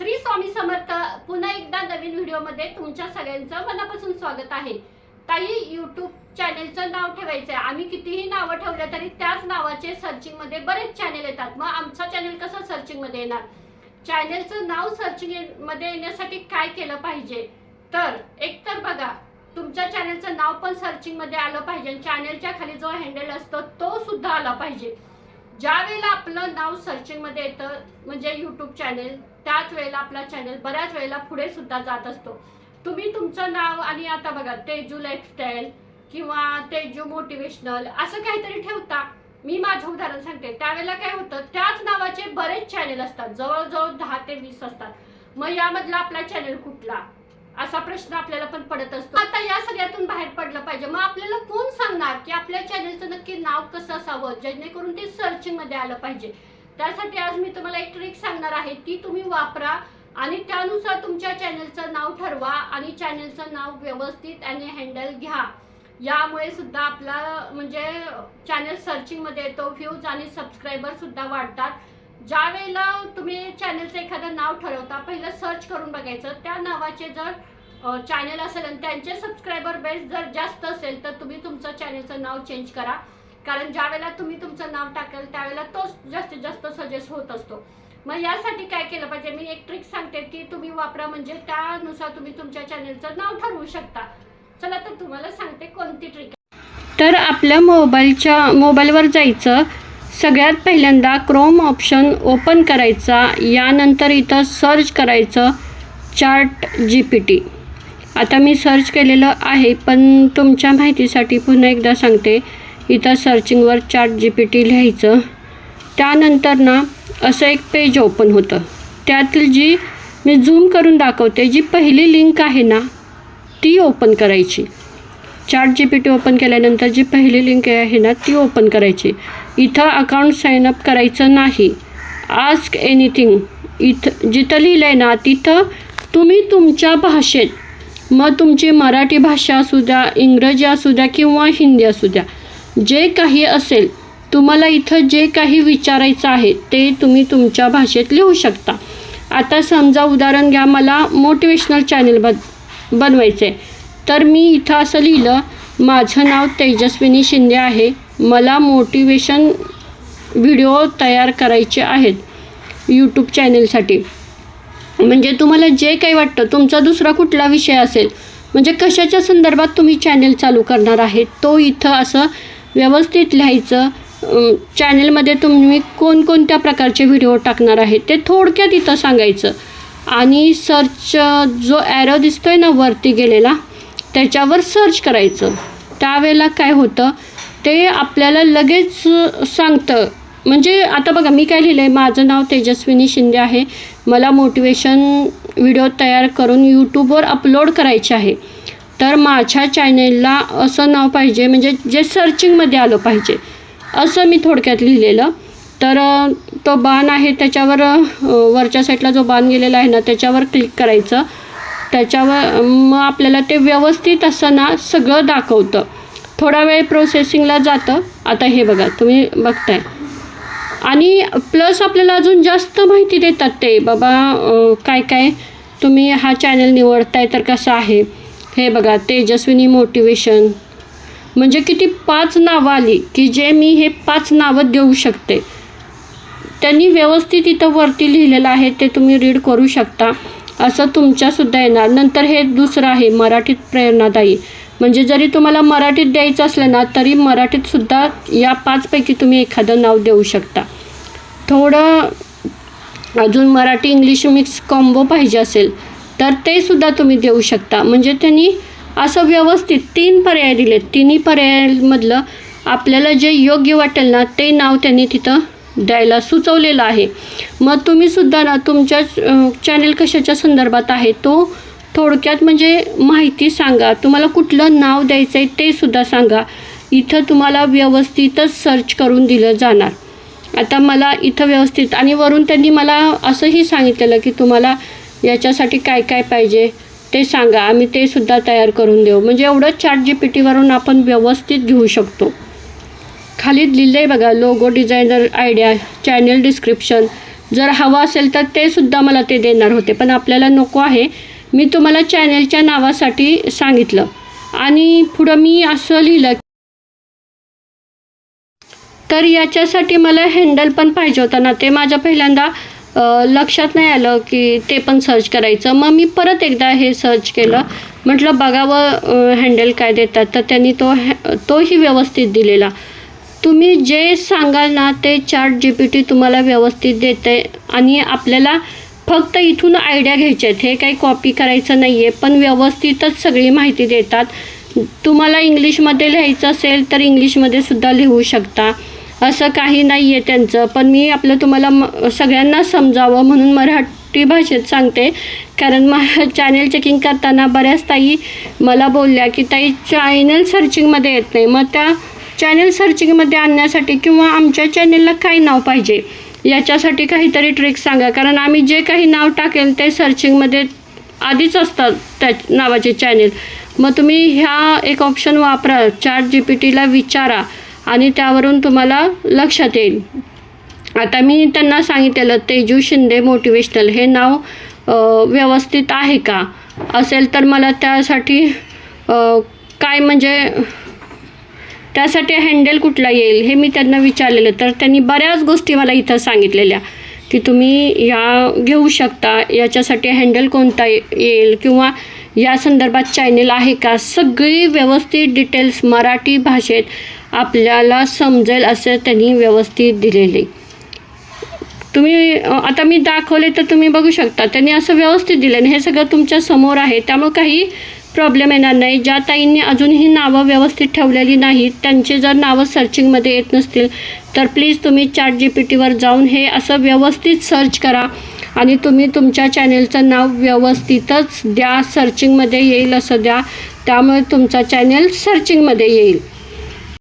श्री स्वामी समर्थ पुन्हा एकदा नवीन व्हिडिओमध्ये तुमच्या सगळ्यांचं मनापासून स्वागत आहे. ताई युट्यूब चॅनेलचं नाव ठेवायचं आहे आम्ही कितीही नावं ठेवलं तरी त्याच नावाचे सर्चिंगमध्ये बरेच चॅनेल येतात. मग आमचं चॅनेल कसं सर्चिंगमध्ये येणार? चॅनेलचं नाव सर्चिंगमध्ये येण्यासाठी काय केलं पाहिजे? तर एक तर बघा तुमच्या चॅनेलचं नाव पण सर्चिंगमध्ये आलं पाहिजे. चॅनेलच्या खाली जो हँडल असतो तो सुद्धा आला पाहिजे. ज्या वेळेला आपलं नाव सर्चिंगमध्ये येतं म्हणजे युट्यूब चॅनेल त्याच वेळेला आपला चॅनेल बऱ्याच वेळेला पुढे सुद्धा जात असतो. तुम्ही तुमचं नाव आणि आता बघा तेजू लाईफस्टाईल किंवा तेजू मोटिवेशनल असं काहीतरी ठेवता. मी माझं उदाहरण सांगते. त्यावेळेला काय होतं त्याच नावाचे बरेच चॅनेल असतात. जवळजवळ दहा ते वीस असतात. मग यामधला आपला चॅनेल कुठला? असा प्रश्न आपल्याला पण पडत असतो. आता या सगळ्यातून बाहेर पडलं पाहिजे. मग आपल्याला कोण सांगणार की आपल्या चॅनलचं नक्की नाव कसं असावं? जेणेकरून ते सर्चिंगमध्ये आलं पाहिजे. त्यासाठी आज मी तुम्हाला एक ट्रिक सांगणार आहे. ती तुम्ही वापरा आणि त्यानुसार तुमच्या चॅनलचं नाव ठरवा आणि चॅनेलचं नाव व्यवस्थित आणि हँडल घ्या. यामुळे सुद्धा आपला म्हणजे चॅनेल सर्चिंगमध्ये येतो व्ह्यूज आणि सबस्क्रायबर सुद्धा वाढतात. ज्या वेळेला तुम्ही चॅनेलचं एखादं नाव ठरवता पहिलं सर्च करून बघायचं. त्या नावाचे जर चॅनल असेल आणि त्यांचे सबस्क्रायबर बेस जर जास्त असेल तर तुम्ही तुमचं चॅनलचं नाव चेंज करा. कारण ज्या वेळेला तुम्ही तुमचं नाव टाकाल त्यावेळेला तोच जास्तीत जास्त सजेस्ट होत असतो. मग यासाठी काय केलं पाहिजे? मी एक ट्रिक सांगते की तुम्ही वापरा म्हणजे त्यानुसार तुम्ही तुमच्या चॅनलचं नाव ठरवू शकता. चला तर तुम्हाला सांगते कोणती ट्रिक तर आपल्या मोबाईलच्या मोबाईलवर जायचं. सगळ्यात पहिल्यांदा क्रोम ऑप्शन ओपन करायचा. यानंतर इथं सर्च करायचं. चार्ट जी पी टी आता मी सर्च केलेलं आहे पण तुमच्या माहितीसाठी पुन्हा एकदा सांगते. इथं सर्चिंगवर चॅट जी पी टी लिहायचं. त्यानंतर ना असं एक पेज ओपन होतं. त्यातील जी मी झूम करून दाखवते जी पहिली लिंक आहे ना ती ओपन करायची. Chat G P T open केल्यानंतर जी पहिली लिंक आहे ना ती ओपन करायची. इथं अकाउंट साइन अप करायचं नाही. आस्क एनिथिंग इथं जिथं लिहिलं आहे ना तिथं तुम्ही तुमच्या भाषेत मग तुमची मराठी भाषा असू द्या इंग्रजी असू द्या किंवा हिंदी असू द्या जे काही असेल तुम्हाला इथं जे काही विचारायचं आहे ते तुम्ही तुमच्या भाषेत लिहू शकता. आता समजा उदाहरण घ्या मला मोटिवेशनल चॅनल बन बनवायचं आहे तर मी इथं असं लिहिलं माझं नाव तेजस्विनी शिंदे आहे मला मोटिवेशन व्हिडिओ तयार करायचे आहेत यूट्यूब चॅनेलसाठी म्हणजे तुम्हाला जे काही वाटतं तुमचा दुसरा कुठला विषय असेल म्हणजे कशाच्या संदर्भात तुम्ही चॅनेल चालू करणार आहे तो इथं असं व्यवस्थित लिहायचं चॅनेलमध्ये तुम्ही कोणकोणत्या प्रकारचे व्हिडिओ टाकणार आहे ते थोडक्यात इथं सांगायचं. आणि सर्च जो ॲरो दिसतोय ना वरती गेलेला त्याच्यावर सर्च करायचं. त्यावेळेला काय होतं ते आपल्याला लगेच सांगतं म्हणजे आता बघा मी काय लिहिलं आहे माझं नाव तेजस्विनी शिंदे आहे. मला मोटिवेशन व्हिडिओ तयार करून यूट्यूबवर अपलोड करायचे आहे. तर माझ्या चॅनेलला असं नाव पाहिजे म्हणजे जे सर्चिंगमध्ये आलं पाहिजे असं मी थोडक्यात लिहिलेलं. तर तो बाण आहे त्याच्यावर वरच्या साईडला जो बाण गेलेला आहे ना त्याच्यावर क्लिक करायचं. त्याच्यावर मग आपल्याला ते व्यवस्थित असं ना सगळं दाखवतं. थोडा वेळ प्रोसेसिंगला जातं. आता हे बघा तुम्ही बघताय. आणि प्लस आपल्याला अजून जास्त माहिती देतात ते बाबा काय काय तुम्ही हा चॅनल निवडताय तर कसा आहे? हे बघा तेजस्विनी मोटिवेशन म्हणजे किती पाच नावं आली की जे मी हे पाच नावं देऊ शकते. त्यांनी व्यवस्थित इथं वरती लिहिलेलं आहे ते तुम्ही रीड करू शकता. असं तुमच्यासुद्धा येणार. नंतर हे दुसरं आहे मराठीत प्रेरणादायी. म्हणजे जरी तुम्हाला मराठीत द्यायचं असलं ना तरी मराठीतसुद्धा या पाचपैकी तुम्ही एखादं नाव देऊ शकता. थोडं अजून मराठी इंग्लिश मिक्स कॉम्बो पाहिजे असेल तर ते सुद्धा तुम्ही देऊ शकता. म्हणजे त्यांनी असं व्यवस्थित तीन पर्याय दिलेत. तिन्ही पर्यायांमधलं आपल्याला जे योग्य वाटेल ना ते नाव त्यांनी तिथं द्यायला सुचवलेलं आहे. मग तुम्हीसुद्धा ना तुमच्या चॅनेल कशाच्या संदर्भात आहे तो थोडक्यात म्हणजे माहिती सांगा. तुम्हाला कुठलं नाव द्यायचं आहे ते सुद्धा सांगा. इथं तुम्हाला व्यवस्थितच सर्च करून दिलं जाणार. आता मला इथं व्यवस्थित आणि वरून त्यांनी मला असंही सांगितलेलं की तुम्हाला याच्यासाठी काय काय पाहिजे ते सांगा. आम्ही ते सुद्धा तयार करून देऊ. म्हणजे एवढं चार्ट जी पी टीवरून आपण व्यवस्थित घेऊ शकतो. खाली लिहिलं आहे बघा logo designer idea channel description जर हवं असेल तर ते सुद्धा मला ते देणार होते. पण आपल्याला नको आहे. मी तुम्हाला चॅनलच्या नावासाठी सांगितलं. आणि पुढं मी असं लिहिलं तर याच्यासाठी मला हँडल पण पाहिजे होतं ना. ते माझ्या पहिल्यांदा लक्षात नाही आलं की ते पण सर्च करायचं. मग मी परत एकदा हे सर्च केलं. म्हटलं बघावं हँडल काय देतात. तर त्यांनी तो हॅ- तोही व्यवस्थित दिलेला. तुम्ही जे सांगाल ना ते चार्ट जी पी टी तुम्हाला व्यवस्थित देते आणि आपल्याला फक्त इथून आयडिया घ्यायच्या आहेत हे काही कॉपी करायचं नाही आहे पण व्यवस्थितच सगळी माहिती देतात. तुम्हाला इंग्लिशमध्ये लिहायचं असेल तर इंग्लिशमध्ये सुद्धा लिहू शकता. असं काही नाही आहे त्यांचं. पण मी आपलं तुम्हाला म सगळ्यांना समजावं म्हणून मराठी भाषेत सांगते. कारण मग चॅनेल चेकिंग करताना बऱ्याच ताई मला बोलल्या की ताई चॅनल सर्चिंगमध्ये येत नाही. मग त्या चॅनल सर्चिंगमध्ये आणण्यासाठी किंवा आमच्या चॅनेलला काय नाव पाहिजे? याच्यासाठी काहीतरी ट्रिक सांगा. कारण आम्ही जे काही नाव टाकेल ते सर्चिंगमध्ये आधीच असतात त्या नावाचे चॅनेल मग तुम्ही ह्या एक ऑप्शन वापरा. चार जी पी टीला विचारा आणि त्यावरून तुम्हाला लक्षात येईल. आता मी त्यांना सांगितलेलं तेजू शिंदे मोटिवेशनल हे नाव व्यवस्थित आहे का? असेल तर मला त्यासाठी काय म्हणजे त्यासाठी हँडल कुठला येईल हे मी त्यांना विचारलेलं. तर त्यांनी बऱ्याच गोष्टी मला इथं सांगितलेल्या. की तुम्ही या घेऊ शकता. याच्यासाठी हँडल कोणता येईल किंवा या संदर्भात चॅनेल आहे का? सगळी व्यवस्थित डिटेल्स मराठी भाषेत आपल्याला समजेल असं त्यांनी व्यवस्थित दिलेले. तुम्ही आता मी दाखवले तर तुम्ही बघू शकता. त्यांनी असं व्यवस्थित दिलं आणि हे सगळं तुमच्यासमोर आहे. त्यामुळे काही प्रॉब्लेम येणार नाही. ज्या ताईंनी अजूनही नावं व्यवस्थित ठेवलेली नाहीत त्यांचे जर नावं सर्चिंगमध्ये येत नसतील तर प्लीज तुम्ही चॅट जी पी टीवर जाऊन हे असं व्यवस्थित सर्च करा आणि तुम्ही तुमच्या चॅनेलचं नाव व्यवस्थितच द्या. सर्चिंगमध्ये येईल असं द्या. त्यामुळे तुमचा चॅनेल सर्चिंगमध्ये येईल.